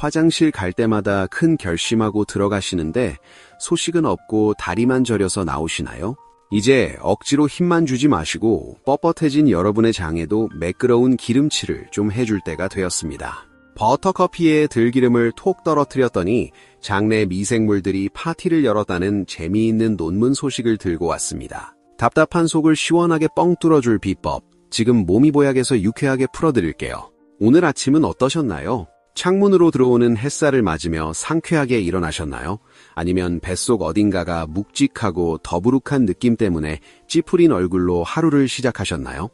화장실 갈 때마다 큰 결심하고 들어가시는데 소식은 없고 다리만 저려서 나오시나요? 이제 억지로 힘만 주지 마시고 뻣뻣해진 여러분의 장에도 매끄러운 기름칠을 좀 해줄 때가 되었습니다. 버터커피에 들기름을 톡 떨어뜨렸더니 장내 미생물들이 파티를 열었다는 재미있는 논문 소식을 들고 왔습니다. 답답한 속을 시원하게 뻥 뚫어줄 비법, 지금 모미보약에서 유쾌하게 풀어드릴게요. 오늘 아침은 어떠셨나요? 창문으로 들어오는 햇살을 맞으며 상쾌하게 일어나셨나요? 아니면 뱃속 어딘가가 묵직하고 더부룩한 느낌 때문에 찌푸린 얼굴로 하루를 시작하셨나요?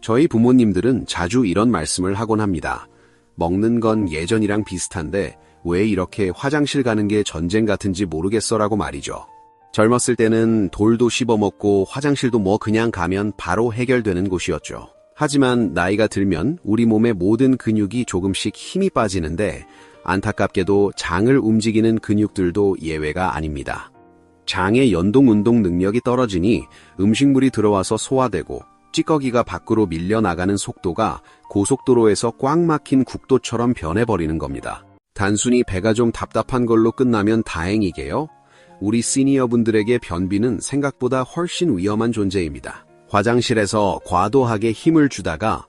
저희 부모님들은 자주 이런 말씀을 하곤 합니다. 먹는 건 예전이랑 비슷한데 왜 이렇게 화장실 가는 게 전쟁 같은지 모르겠어라고 말이죠. 젊었을 때는 돌도 씹어먹고 화장실도 뭐 그냥 가면 바로 해결되는 곳이었죠. 하지만 나이가 들면 우리 몸의 모든 근육이 조금씩 힘이 빠지는데 안타깝게도 장을 움직이는 근육들도 예외가 아닙니다. 장의 연동 운동 능력이 떨어지니 음식물이 들어와서 소화되고 찌꺼기가 밖으로 밀려나가는 속도가 고속도로에서 꽉 막힌 국도처럼 변해버리는 겁니다. 단순히 배가 좀 답답한 걸로 끝나면 다행이게요. 우리 시니어분들에게 변비는 생각보다 훨씬 위험한 존재입니다. 화장실에서 과도하게 힘을 주다가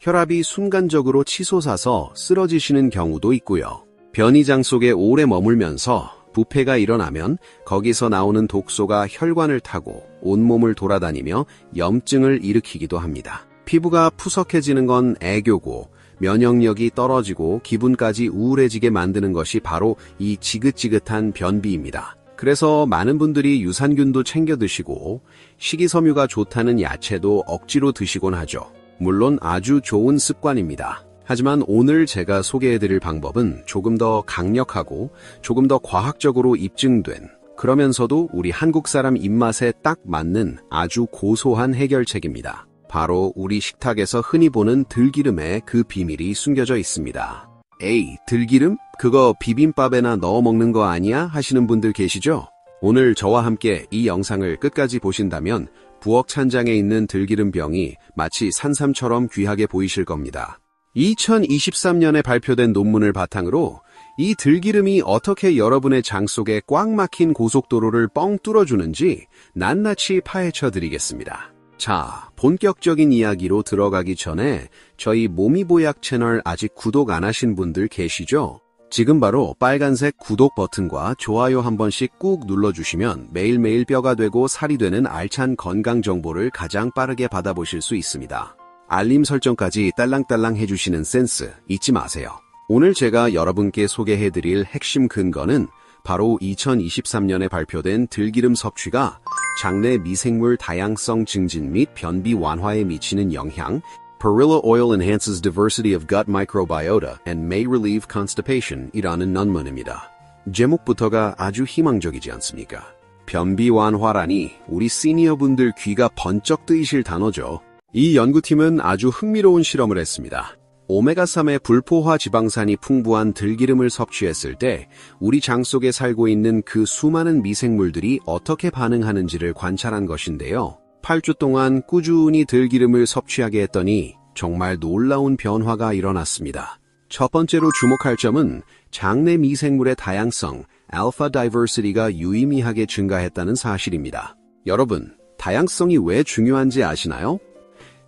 혈압이 순간적으로 치솟아서 쓰러지시는 경우도 있고요. 변이장 속에 오래 머물면서 부패가 일어나면 거기서 나오는 독소가 혈관을 타고 온몸을 돌아다니며 염증을 일으키기도 합니다. 피부가 푸석해지는 건 애교고 면역력이 떨어지고 기분까지 우울해지게 만드는 것이 바로 이 지긋지긋한 변비입니다. 그래서 많은 분들이 유산균도 챙겨 드시고 식이섬유가 좋다는 야채도 억지로 드시곤 하죠. 물론 아주 좋은 습관입니다. 하지만 오늘 제가 소개해드릴 방법은 조금 더 강력하고 조금 더 과학적으로 입증된 그러면서도 우리 한국 사람 입맛에 딱 맞는 아주 고소한 해결책입니다. 바로 우리 식탁에서 흔히 보는 들기름에 그 비밀이 숨겨져 있습니다. 에이, 들기름? 그거 비빔밥에나 넣어 먹는 거 아니야? 하시는 분들 계시죠? 오늘 저와 함께 이 영상을 끝까지 보신다면 부엌 찬장에 있는 들기름병이 마치 산삼처럼 귀하게 보이실 겁니다. 2023년에 발표된 논문을 바탕으로 이 들기름이 어떻게 여러분의 장 속에 꽉 막힌 고속도로를 뻥 뚫어주는지 낱낱이 파헤쳐 드리겠습니다. 자, 본격적인 이야기로 들어가기 전에 저희 모미보약 채널 아직 구독 안 하신 분들 계시죠? 지금 바로 빨간색 구독 버튼과 좋아요 한 번씩 꾹 눌러주시면 매일매일 뼈가 되고 살이 되는 알찬 건강 정보를 가장 빠르게 받아보실 수 있습니다. 알림 설정까지 딸랑딸랑 해주시는 센스 잊지 마세요. 오늘 제가 여러분께 소개해드릴 핵심 근거는 바로 2023년에 발표된 들기름 섭취가 장내 미생물 다양성 증진 및 변비 완화에 미치는 영향, Perilla oil enhances diversity of gut microbiota and may relieve constipation 이라는 논문입니다. 제목부터가 아주 희망적이지 않습니까? 변비 완화라니 우리 시니어분들 귀가 번쩍 뜨이실 단어죠. 이 연구팀은 아주 흥미로운 실험을 했습니다. 오메가3의 불포화 지방산이 풍부한 들기름을 섭취했을 때 우리 장 속에 살고 있는 그 수많은 미생물들이 어떻게 반응하는지를 관찰한 것인데요. 8주 동안 꾸준히 들기름을 섭취하게 했더니 정말 놀라운 변화가 일어났습니다. 첫 번째로 주목할 점은 장내 미생물의 다양성, 알파 다이버시티가 유의미하게 증가했다는 사실입니다. 여러분, 다양성이 왜 중요한지 아시나요?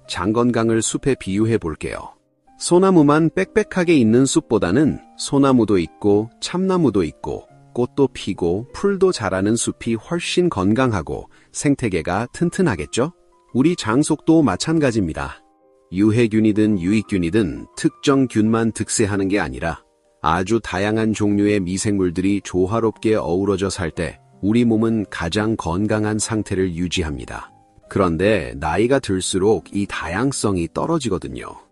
장 건강을 숲에 비유해 볼게요. 소나무만 빽빽하게 있는 숲보다는 소나무도 있고 참나무도 있고 꽃도 피고 풀도 자라는 숲이 훨씬 건강하고 생태계가 튼튼하겠죠? 우리 장속도 마찬가지입니다. 유해균이든 유익균이든 특정 균만 득세하는 게 아니라 아주 다양한 종류의 미생물들이 조화롭게 어우러져 살 때 우리 몸은 가장 건강한 상태를 유지합니다. 그런데 나이가 들수록 이 다양성이 떨어지거든요.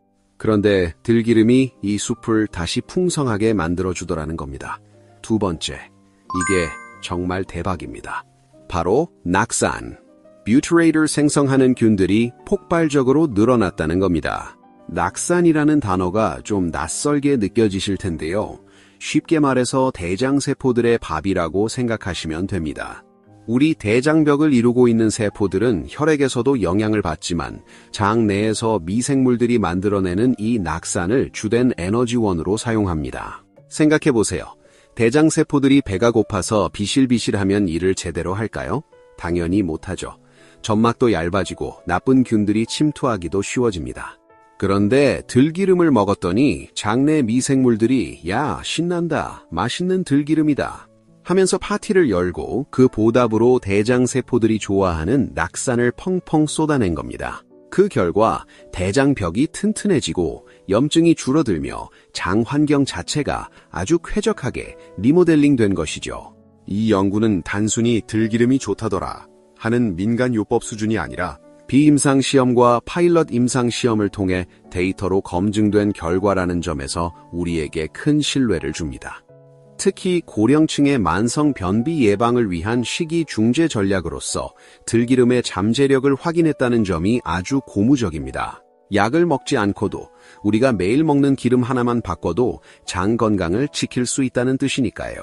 그런데 들기름이 이 숲을 다시 풍성하게 만들어주더라는 겁니다. 두 번째, 이게 정말 대박입니다. 바로 낙산. 뷰트레이를 생성하는 균들이 폭발적으로 늘어났다는 겁니다. 낙산이라는 단어가 좀 낯설게 느껴지실 텐데요. 쉽게 말해서 대장세포들의 밥이라고 생각하시면 됩니다. 우리 대장벽을 이루고 있는 세포들은 혈액에서도 영향을 받지만 장 내에서 미생물들이 만들어내는 이 낙산을 주된 에너지원으로 사용합니다. 생각해보세요. 대장세포들이 배가 고파서 비실비실하면 일을 제대로 할까요? 당연히 못하죠. 점막도 얇아지고 나쁜 균들이 침투하기도 쉬워집니다. 그런데 들기름을 먹었더니 장내 미생물들이 야, 신난다. 맛있는 들기름이다. 하면서 파티를 열고 그 보답으로 대장세포들이 좋아하는 낙산을 펑펑 쏟아낸 겁니다. 그 결과 대장벽이 튼튼해지고 염증이 줄어들며 장 환경 자체가 아주 쾌적하게 리모델링 된 것이죠. 이 연구는 단순히 들기름이 좋다더라 하는 민간 요법 수준이 아니라 비임상 시험과 파일럿 임상 시험을 통해 데이터로 검증된 결과라는 점에서 우리에게 큰 신뢰를 줍니다. 특히 고령층의 만성 변비 예방을 위한 식이 중재 전략으로서 들기름의 잠재력을 확인했다는 점이 아주 고무적입니다. 약을 먹지 않고도 우리가 매일 먹는 기름 하나만 바꿔도 장 건강을 지킬 수 있다는 뜻이니까요.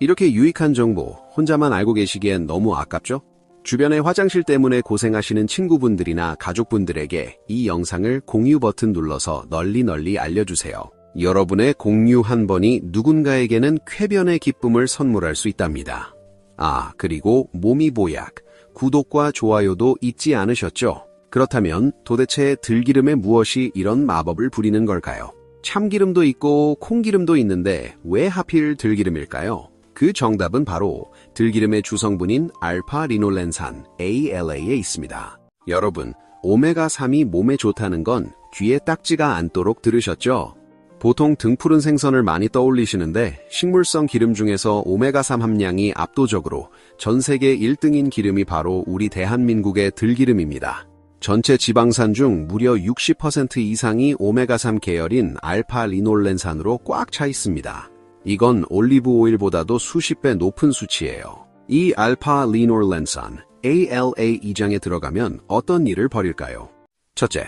이렇게 유익한 정보 혼자만 알고 계시기엔 너무 아깝죠? 주변에 화장실 때문에 고생하시는 친구분들이나 가족분들에게 이 영상을 공유 버튼 눌러서 널리 널리 알려주세요. 여러분의 공유 한 번이 누군가에게는 쾌변의 기쁨을 선물할 수 있답니다. 아, 그리고 몸이 보약, 구독과 좋아요도 잊지 않으셨죠? 그렇다면 도대체 들기름에 무엇이 이런 마법을 부리는 걸까요? 참기름도 있고 콩기름도 있는데 왜 하필 들기름일까요? 그 정답은 바로 들기름의 주성분인 알파 리놀렌산 ALA에 있습니다. 여러분, 오메가3이 몸에 좋다는 건 귀에 딱지가 않도록 들으셨죠? 보통 등푸른 생선을 많이 떠올리시는데 식물성 기름 중에서 오메가3 함량이 압도적으로 전 세계 1등인 기름이 바로 우리 대한민국의 들기름입니다. 전체 지방산 중 무려 60% 이상이 오메가3 계열인 알파 리놀렌산으로 꽉 차 있습니다. 이건 올리브 오일보다도 수십 배 높은 수치예요. 이 알파 리놀렌산 ALA 이장에 들어가면 어떤 일을 벌일까요? 첫째,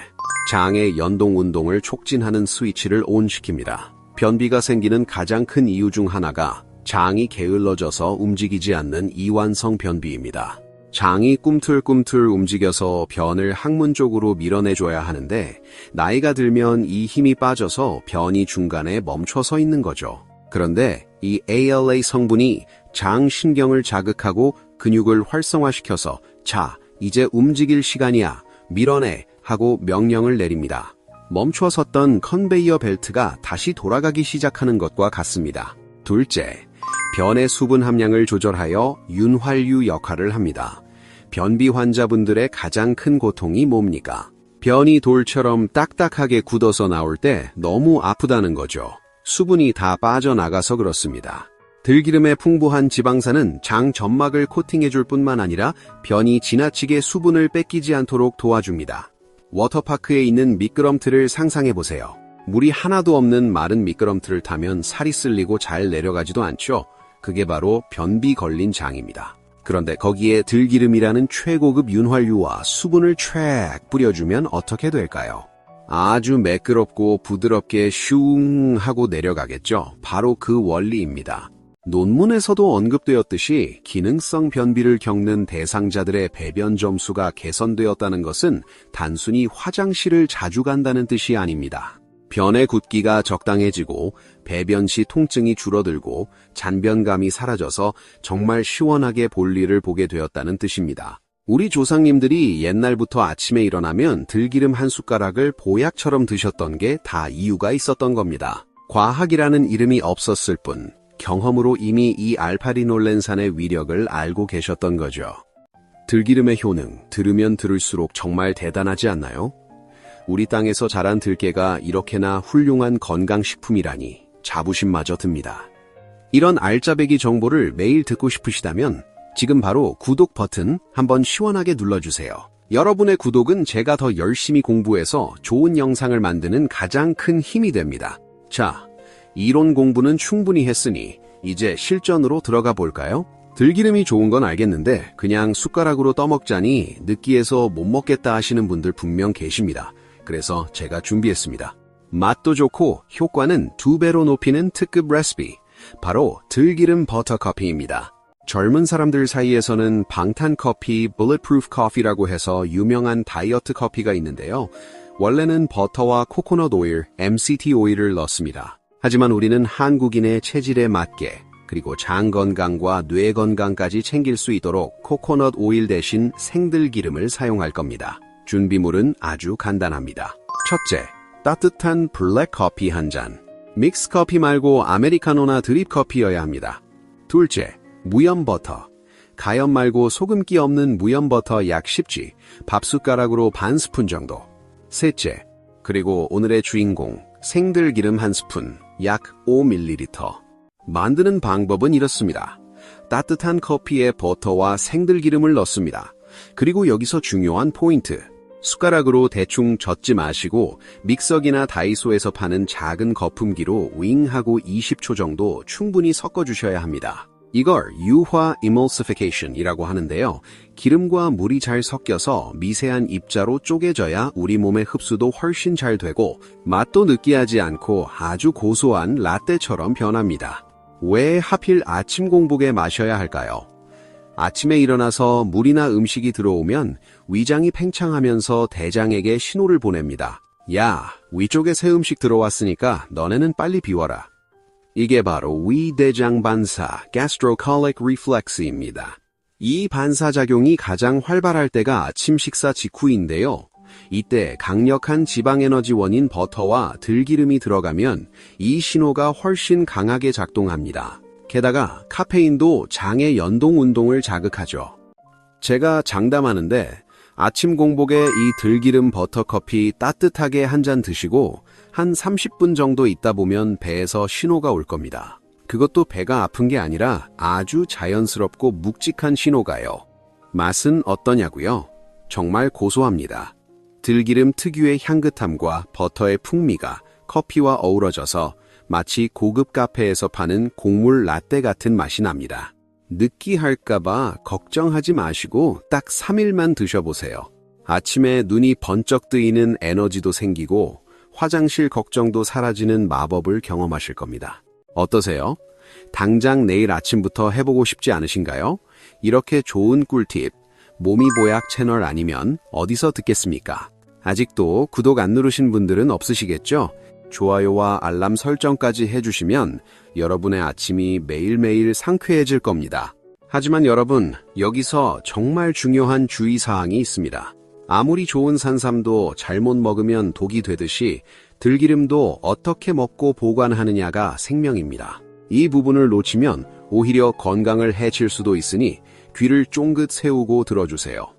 장의 연동 운동을 촉진하는 스위치를 온시킵니다. 변비가 생기는 가장 큰 이유 중 하나가 장이 게을러져서 움직이지 않는 이완성 변비입니다. 장이 꿈틀꿈틀 움직여서 변을 항문 쪽으로 밀어내줘야 하는데 나이가 들면 이 힘이 빠져서 변이 중간에 멈춰 서 있는 거죠. 그런데 이 ALA 성분이 장 신경을 자극하고 근육을 활성화시켜서 자, 이제 움직일 시간이야. 밀어내. 하고 명령을 내립니다. 멈춰 섰던 컨베이어 벨트가 다시 돌아가기 시작하는 것과 같습니다. 둘째, 변의 수분 함량을 조절하여 윤활유 역할을 합니다. 변비 환자분들의 가장 큰 고통이 뭡니까? 변이 돌처럼 딱딱하게 굳어서 나올 때 너무 아프다는 거죠. 수분이 다 빠져나가서 그렇습니다. 들기름의 풍부한 지방산은 장 점막을 코팅해줄 뿐만 아니라 변이 지나치게 수분을 뺏기지 않도록 도와줍니다. 워터파크에 있는 미끄럼틀을 상상해 보세요. 물이 하나도 없는 마른 미끄럼틀을 타면 살이 쓸리고 잘 내려가지도 않죠. 그게 바로 변비 걸린 장입니다. 그런데 거기에 들기름이라는 최고급 윤활유와 수분을 쫙 뿌려주면 어떻게 될까요? 아주 매끄럽고 부드럽게 슝 하고 내려가겠죠. 바로 그 원리입니다. 논문에서도 언급되었듯이 기능성 변비를 겪는 대상자들의 배변 점수가 개선되었다는 것은 단순히 화장실을 자주 간다는 뜻이 아닙니다. 변의 굳기가 적당해지고 배변 시 통증이 줄어들고 잔변감이 사라져서 정말 시원하게 볼일을 보게 되었다는 뜻입니다. 우리 조상님들이 옛날부터 아침에 일어나면 들기름 한 숟가락을 보약처럼 드셨던 게 다 이유가 있었던 겁니다. 과학이라는 이름이 없었을 뿐 경험으로 이미 이 알파리놀렌산의 위력을 알고 계셨던 거죠. 들기름의 효능, 들으면 들을수록 정말 대단하지 않나요? 우리 땅에서 자란 들깨가 이렇게나 훌륭한 건강식품이라니 자부심마저 듭니다. 이런 알짜배기 정보를 매일 듣고 싶으시다면 지금 바로 구독 버튼 한번 시원하게 눌러주세요. 여러분의 구독은 제가 더 열심히 공부해서 좋은 영상을 만드는 가장 큰 힘이 됩니다. 자, 이론 공부는 충분히 했으니 이제 실전으로 들어가 볼까요? 들기름이 좋은 건 알겠는데 그냥 숟가락으로 떠먹자니 느끼해서 못 먹겠다 하시는 분들 분명 계십니다. 그래서 제가 준비했습니다. 맛도 좋고 효과는 두 배로 높이는 특급 레시피. 바로 들기름 버터 커피입니다. 젊은 사람들 사이에서는 방탄 커피, bulletproof 커피라고 해서 유명한 다이어트 커피가 있는데요. 원래는 버터와 코코넛 오일, MCT 오일을 넣습니다. 하지만 우리는 한국인의 체질에 맞게 그리고 장 건강과 뇌 건강까지 챙길 수 있도록 코코넛 오일 대신 생들기름을 사용할 겁니다. 준비물은 아주 간단합니다. 첫째, 따뜻한 블랙 커피 한 잔. 믹스 커피 말고 아메리카노나 드립 커피여야 합니다. 둘째, 무염 버터. 가염 말고 소금기 없는 무염 버터 약 10g, 밥숟가락으로 반 스푼 정도. 셋째, 그리고 오늘의 주인공, 생들기름 한 스푼, 약 5ml. 만드는 방법은 이렇습니다. 따뜻한 커피에 버터와 생들기름을 넣습니다. 그리고 여기서 중요한 포인트. 숟가락으로 대충 젓지 마시고 믹서기나 다이소에서 파는 작은 거품기로 윙하고 20초 정도 충분히 섞어주셔야 합니다. 이걸 유화 emulsification이라고 하는데요. 기름과 물이 잘 섞여서 미세한 입자로 쪼개져야 우리 몸의 흡수도 훨씬 잘 되고 맛도 느끼하지 않고 아주 고소한 라떼처럼 변합니다. 왜 하필 아침 공복에 마셔야 할까요? 아침에 일어나서 물이나 음식이 들어오면 위장이 팽창하면서 대장에게 신호를 보냅니다. 야, 위쪽에 새 음식 들어왔으니까 너네는 빨리 비워라. 이게 바로 위대장 반사, gastrocolic reflex입니다. 이 반사작용이 가장 활발할 때가 아침 식사 직후인데요. 이때 강력한 지방에너지원인 버터와 들기름이 들어가면 이 신호가 훨씬 강하게 작동합니다. 게다가 카페인도 장의 연동 운동을 자극하죠. 제가 장담하는데 아침 공복에 이 들기름 버터 커피 따뜻하게 한 잔 드시고 한 30분 정도 있다 보면 배에서 신호가 올 겁니다. 그것도 배가 아픈 게 아니라 아주 자연스럽고 묵직한 신호가요. 맛은 어떠냐고요? 정말 고소합니다. 들기름 특유의 향긋함과 버터의 풍미가 커피와 어우러져서 마치 고급 카페에서 파는 곡물 라떼 같은 맛이 납니다. 느끼할까봐 걱정하지 마시고 딱 3일만 드셔보세요. 아침에 눈이 번쩍 뜨이는 에너지도 생기고 화장실 걱정도 사라지는 마법을 경험하실 겁니다. 어떠세요? 당장 내일 아침부터 해보고 싶지 않으신가요? 이렇게 좋은 꿀팁, 몸이보약 채널 아니면 어디서 듣겠습니까? 아직도 구독 안 누르신 분들은 없으시겠죠? 좋아요와 알람 설정까지 해주시면 여러분의 아침이 매일매일 상쾌해질 겁니다. 하지만 여러분, 여기서 정말 중요한 주의사항이 있습니다. 아무리 좋은 산삼도 잘못 먹으면 독이 되듯이 들기름도 어떻게 먹고 보관하느냐가 생명입니다. 이 부분을 놓치면 오히려 건강을 해칠 수도 있으니 귀를 쫑긋 세우고 들어주세요.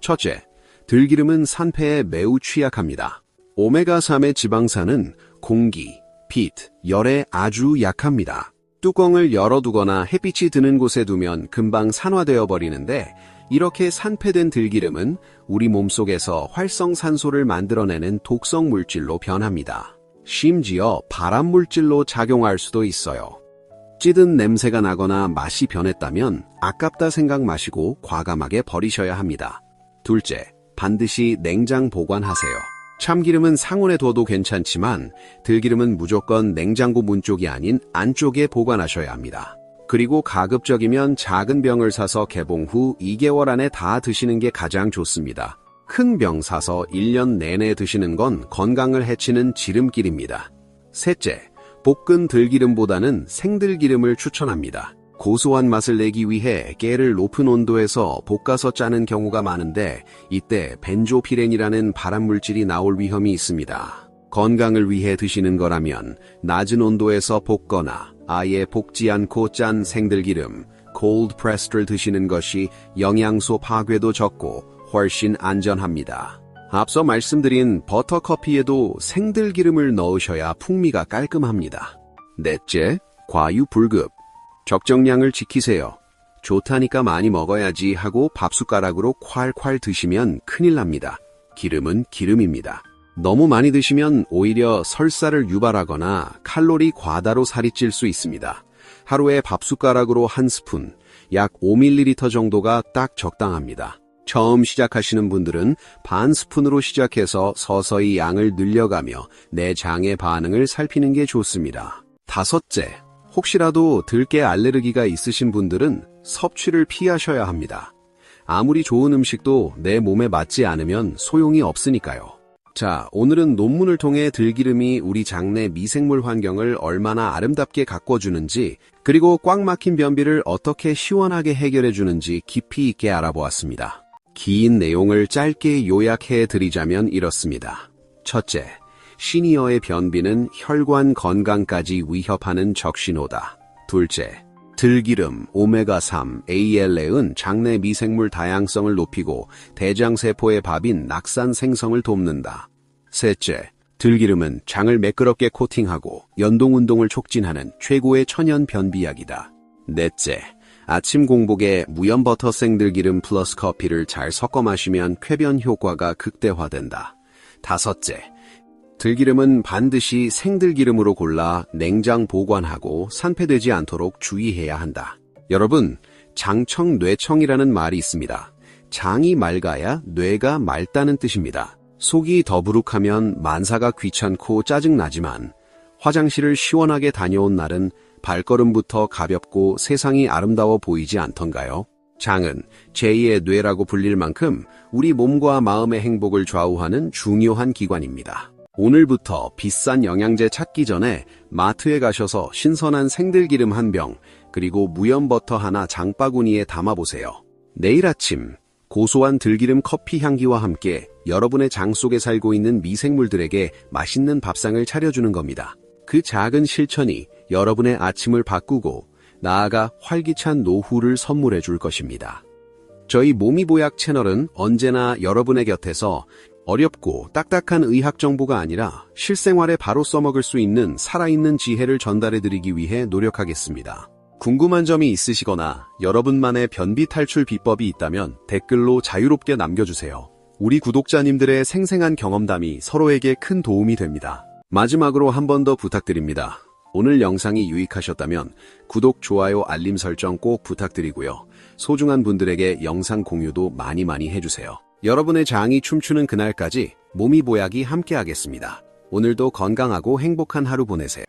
첫째, 들기름은 산패에 매우 취약합니다. 오메가3의 지방산은 공기, 빛, 열에 아주 약합니다. 뚜껑을 열어두거나 햇빛이 드는 곳에 두면 금방 산화되어 버리는데 이렇게 산패된 들기름은 우리 몸속에서 활성산소를 만들어내는 독성 물질로 변합니다. 심지어 발암 물질로 작용할 수도 있어요. 찌든 냄새가 나거나 맛이 변했다면 아깝다 생각 마시고 과감하게 버리셔야 합니다. 둘째, 반드시 냉장 보관하세요. 참기름은 상온에 둬도 괜찮지만 들기름은 무조건 냉장고 문 쪽이 아닌 안쪽에 보관하셔야 합니다. 그리고 가급적이면 작은 병을 사서 개봉 후 2개월 안에 다 드시는 게 가장 좋습니다. 큰 병 사서 1년 내내 드시는 건 건강을 해치는 지름길입니다. 셋째, 볶은 들기름보다는 생들기름을 추천합니다. 고소한 맛을 내기 위해 깨를 높은 온도에서 볶아서 짜는 경우가 많은데 이때 벤조피렌이라는 발암물질이 나올 위험이 있습니다. 건강을 위해 드시는 거라면 낮은 온도에서 볶거나 아예 볶지 않고 짠 생들기름, cold pressed를 드시는 것이 영양소 파괴도 적고 훨씬 안전합니다. 앞서 말씀드린 버터커피에도 생들기름을 넣으셔야 풍미가 깔끔합니다. 넷째, 과유불급. 적정량을 지키세요. 좋다니까 많이 먹어야지 하고 밥숟가락으로 콸콸 드시면 큰일 납니다. 기름은 기름입니다. 너무 많이 드시면 오히려 설사를 유발하거나 칼로리 과다로 살이 찔 수 있습니다. 하루에 밥숟가락으로 한 스푼, 약 5ml 정도가 딱 적당합니다. 처음 시작하시는 분들은 반 스푼으로 시작해서 서서히 양을 늘려가며 내 장의 반응을 살피는 게 좋습니다. 다섯째, 혹시라도 들깨 알레르기가 있으신 분들은 섭취를 피하셔야 합니다. 아무리 좋은 음식도 내 몸에 맞지 않으면 소용이 없으니까요. 자, 오늘은 논문을 통해 들기름이 우리 장내 미생물 환경을 얼마나 아름답게 가꿔주는지, 그리고 꽉 막힌 변비를 어떻게 시원하게 해결해주는지 깊이 있게 알아보았습니다. 긴 내용을 짧게 요약해 드리자면 이렇습니다. 첫째, 시니어의 변비는 혈관 건강까지 위협하는 적신호다. 둘째, 들기름, 오메가3, ALA은 장내 미생물 다양성을 높이고 대장세포의 밥인 낙산 생성을 돕는다. 셋째, 들기름은 장을 매끄럽게 코팅하고 연동운동을 촉진하는 최고의 천연 변비약이다. 넷째, 아침 공복에 무염버터 생들기름 플러스 커피를 잘 섞어 마시면 쾌변 효과가 극대화된다. 다섯째, 들기름은 반드시 생들기름으로 골라 냉장 보관하고 산패되지 않도록 주의해야 한다. 여러분, 장청 뇌청이라는 말이 있습니다. 장이 맑아야 뇌가 맑다는 뜻입니다. 속이 더부룩하면 만사가 귀찮고 짜증나지만 화장실을 시원하게 다녀온 날은 발걸음부터 가볍고 세상이 아름다워 보이지 않던가요? 장은 제2의 뇌라고 불릴 만큼 우리 몸과 마음의 행복을 좌우하는 중요한 기관입니다. 오늘부터 비싼 영양제 찾기 전에 마트에 가셔서 신선한 생들기름 한 병, 그리고 무염버터 하나 장바구니에 담아보세요. 내일 아침 고소한 들기름 커피 향기와 함께 여러분의 장 속에 살고 있는 미생물들에게 맛있는 밥상을 차려주는 겁니다. 그 작은 실천이 여러분의 아침을 바꾸고 나아가 활기찬 노후를 선물해 줄 것입니다. 저희 모미보약 채널은 언제나 여러분의 곁에서 어렵고 딱딱한 의학 정보가 아니라 실생활에 바로 써먹을 수 있는 살아있는 지혜를 전달해 드리기 위해 노력하겠습니다. 궁금한 점이 있으시거나 여러분만의 변비 탈출 비법이 있다면 댓글로 자유롭게 남겨주세요. 우리 구독자님들의 생생한 경험담이 서로에게 큰 도움이 됩니다. 마지막으로 한 번 더 부탁드립니다. 오늘 영상이 유익하셨다면 구독, 좋아요, 알림 설정 꼭 부탁드리고요. 소중한 분들에게 영상 공유도 많이 많이 해주세요. 여러분의 장이 춤추는 그날까지 몸이 보약이 함께하겠습니다. 오늘도 건강하고 행복한 하루 보내세요.